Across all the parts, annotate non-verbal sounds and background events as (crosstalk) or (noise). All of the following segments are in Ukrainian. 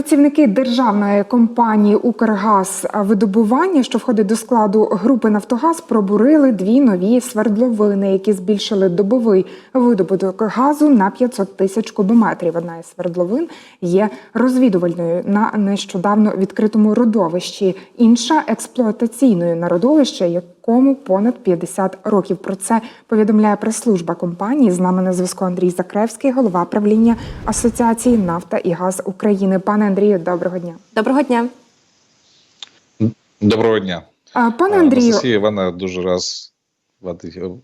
Працівники державної компанії Укргазвидобування, що входить до складу групи Нафтогаз, пробурили дві нові свердловини, які збільшили добовий видобуток газу на 500 тисяч кубометрів. Одна із свердловин є розвідувальною на нещодавно відкритому родовищі, інша експлуатаційною на родовище, якому понад 50 років. Про це повідомляє прес-служба компанії. З нами на зв'язку Андрій Закревський, голова правління Асоціації Нафта і Газ України. Пане Андрію, доброго дня. Доброго дня. Доброго дня, А, Пане Андрію, Анастасія Івана. Дуже раз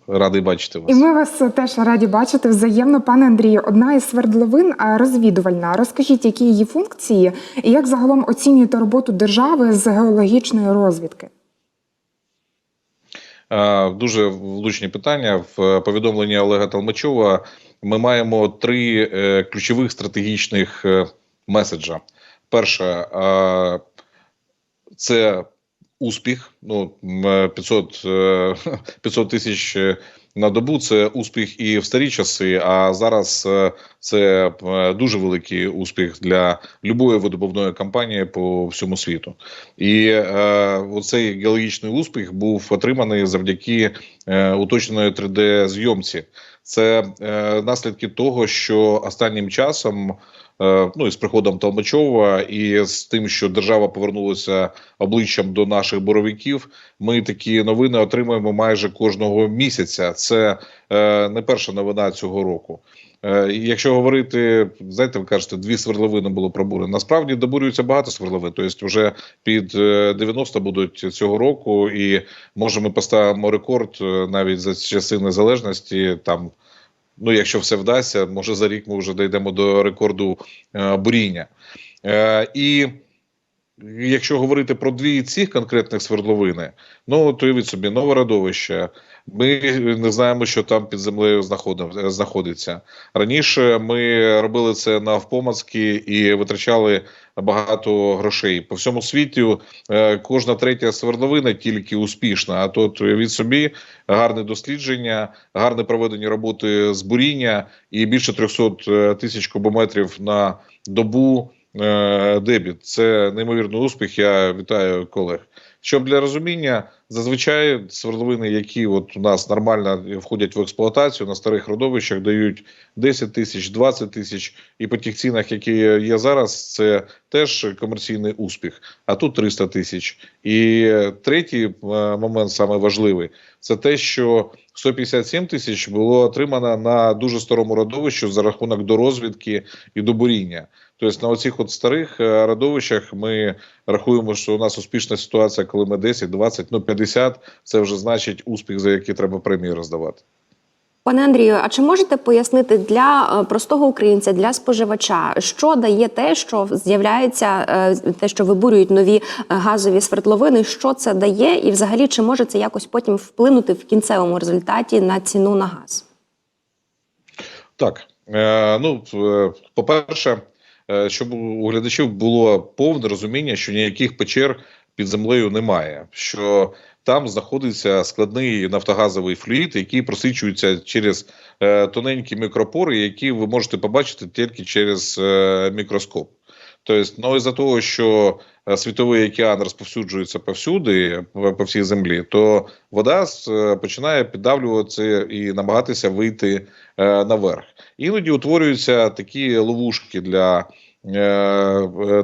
радий бачити вас. і ми вас теж раді бачити взаємно. Пане Андрію, одна із свердловин розвідувальна. Розкажіть, які її функції і як загалом оцінюєте роботу держави з геологічної розвідки? Е, Дуже влучні питання. В повідомленні Олега Толмачова ми маємо три е, ключових стратегічних е, меседжа. Перше це успіх. Ну, е, 500, е, (laughs) 500 тисяч на добу це успіх і в старі часи. А зараз е, це е, дуже великий успіх для любої видобувної компанії по всьому світу. І е, оцей геологічний успіх був отриманий завдяки е, уточненої 3D-зйомці. Це е, наслідки того, що останнім часом, ну і з приходом Толмачова, і з тим, що держава повернулася обличчям до наших боровиків, ми такі новини отримуємо майже кожного місяця. Це е, не перша новина цього року. Е, Якщо говорити, знаєте, ви кажете, дві свердловини було пробурено. Насправді добурюється багато свердловин. Тобто, вже під е, 90 будуть цього року, і може ми поставимо рекорд е, навіть за часи незалежності. Там, ну якщо все вдасться, може за рік ми вже дійдемо до рекорду е, буріння. Е, і Якщо говорити про дві цих конкретних свердловини, ну то уявіть собі нове родовище. Ми не знаємо, що там під землею знаходиться. Раніше ми робили це навпомацки і витрачали багато грошей. По всьому світі е, кожна третя свердловина тільки успішна. А тут уявіть собі гарне дослідження, гарне проведення роботи з буріння і більше 300 тисяч кубометрів на добу е, дебіт. Це неймовірний успіх. Я вітаю колег. Щоб для розуміння, зазвичай свердловини, які от у нас нормально входять в експлуатацію на старих родовищах, дають 10 тисяч, 20 тисяч, і по тих цінах, які є зараз, це теж комерційний успіх. А тут 300 тисяч. І третій е, момент, саме важливий, це те, що 157 тисяч було отримано на дуже старому родовищі за рахунок дорозвідки і добуріння. Тобто на оцих от старих е, родовищах ми рахуємо, що у нас успішна ситуація, коли ми 10, 20, ну 50, це вже значить успіх, за який треба премії роздавати. Пане Андрію, а чи можете пояснити для е, простого українця, для споживача, що дає те, що з'являється е, те, що вибурюють нові е, газові свердловини? Що це дає, і взагалі чи може це якось потім вплинути в кінцевому результаті на ціну на газ? Так, ну е, по-перше, е, щоб у глядачів було повне розуміння, що ніяких печер під землею немає. Що там знаходиться складний нафтогазовий флюїд, який просичується через е, тоненькі мікропори, які ви можете побачити тільки через е, мікроскоп. Тобто, ну із-за того, що е, світовий океан розповсюджується повсюди, по всій землі, то вода е, починає піддавлюватися і намагатися вийти е, наверх. Іноді утворюються такі ловушки для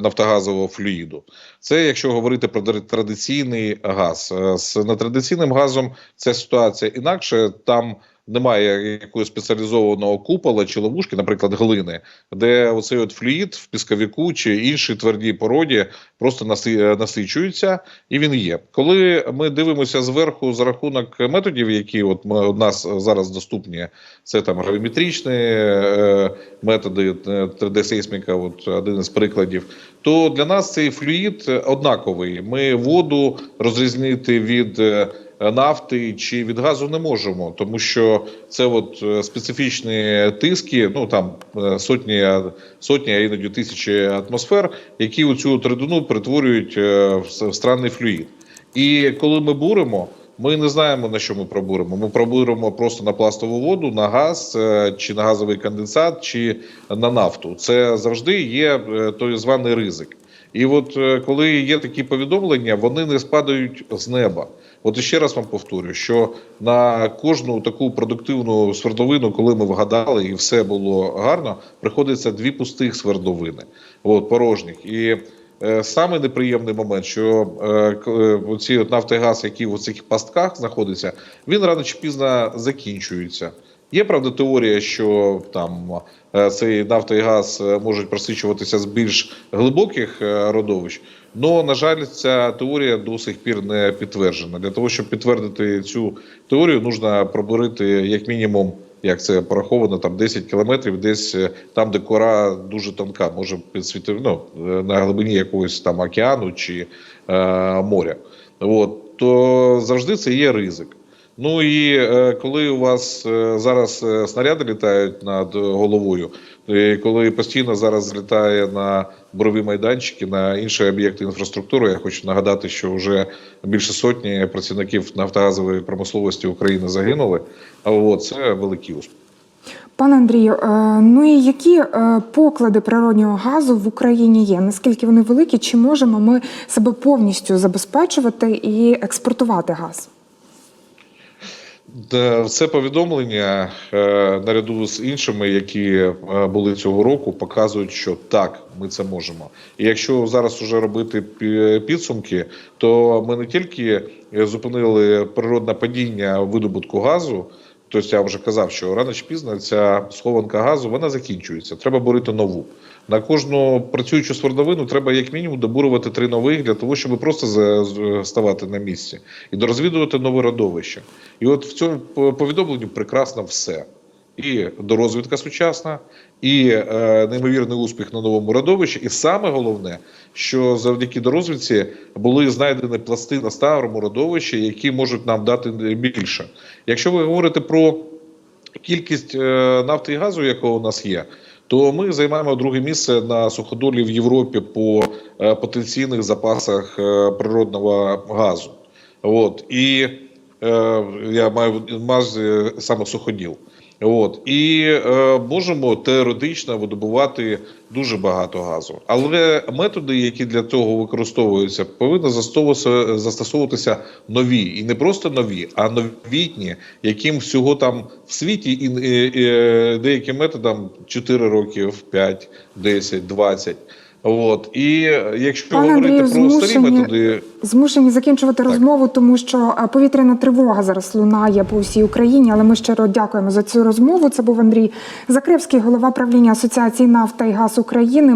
нафтогазового флюїду. Це якщо говорити про тр- традиційний газ. Е, З нетрадиційним газом ця ситуація інакше там. Немає якогось спеціалізованого купола чи ловушки, наприклад, глини, де оцей от флюїд в пісковіку чи іншій твердій породі просто наси- насичується, і він є. Коли ми дивимося зверху за рахунок методів, які от ми у нас зараз доступні, це там гравіметричні е, методи, е, 3D-сейсміка, от один із прикладів. То для нас цей флюїд однаковий. Ми воду розрізнити від е, нафти чи від газу не можемо, тому що це от е, специфічні тиски, ну там е, сотні, сотні, а іноді тисячі атмосфер, які у цю рідину перетворюють е, в странний флюїд. І коли ми буримо, Ми не знаємо на що ми пробуримо. Ми пробуримо просто на пластову воду, на газ е, чи на газовий конденсат, чи на нафту. Це завжди є е, той званий ризик. І от е, коли є такі повідомлення, вони не спадають з неба. От ще раз вам повторю, що на кожну таку продуктивну свердловину, коли ми вгадали і все було гарно, приходиться дві пустих свердловини, от порожніх. І е, саме неприємний момент, що е, е, оці от нафта і які в цих пастках знаходяться, він рано чи пізно закінчується. Є правда теорія, що там е, цей нафта і газ е, можуть просичуватися з більш глибоких е, родовищ. але, на жаль, ця теорія до сих пір не підтверджена. Для того, щоб підтвердити цю теорію, потрібно пробурити як мінімум, як це пораховано, там 10 кілометрів, десь там, де кора дуже тонка, може підсвіти ну, на глибині якогось там океану чи е, моря. От, то завжди це є ризик. Ну і е, коли у вас е, зараз е, снаряди літають над головою, і коли постійно зараз злітає на бурові майданчики, на інші об'єкти інфраструктури, я хочу нагадати, що вже більше сотні працівників нафтогазової промисловості України загинули. А от це великий успіх. Пане Андрію, ну і які поклади природнього газу в Україні є? Наскільки вони великі? Чи можемо ми себе повністю забезпечувати і експортувати газ? Це повідомлення е, наряду з іншими, які е, були цього року, показують, що так, ми це можемо. І якщо зараз уже робити підсумки, то ми не тільки зупинили природне падіння видобутку газу. Тобто я вже казав, що рано чи пізно ця схованка газу вона закінчується. Треба бурити нову. На кожну працюючу свердловину треба як мінімум добурувати три нових для того, щоб просто ставати на місці і дорозвідувати нове родовище. І от в цьому повідомленні прекрасно все. І дорозвідка сучасна, і е, неймовірний успіх на новому родовищі. І саме головне, що завдяки дорозвідці були знайдені пласти на старому родовищі, які можуть нам дати більше. Якщо ви говорите про кількість е, нафти і газу, яка у нас є, то ми займаємо друге місце на суходолі в Європі по е, потенційних запасах е, природного газу. От і е, я маю маз саме суходіл. От. І е, можемо теоретично видобувати дуже багато газу, але методи, які для цього використовуються, повинні застосовуватися, нові, і не просто нові, а новітні, яким всього там в світі і, і, і деяким методам 4 роки, 5, 10, 20. От і якщо Пане говорити Андрію, про старі змушені- методи. Змушені закінчувати розмову, тому що е, повітряна тривога зараз лунає по всій Україні. Але ми щиро дякуємо за цю розмову. Це був Андрій Закревський, голова правління Асоціації нафта і газ України.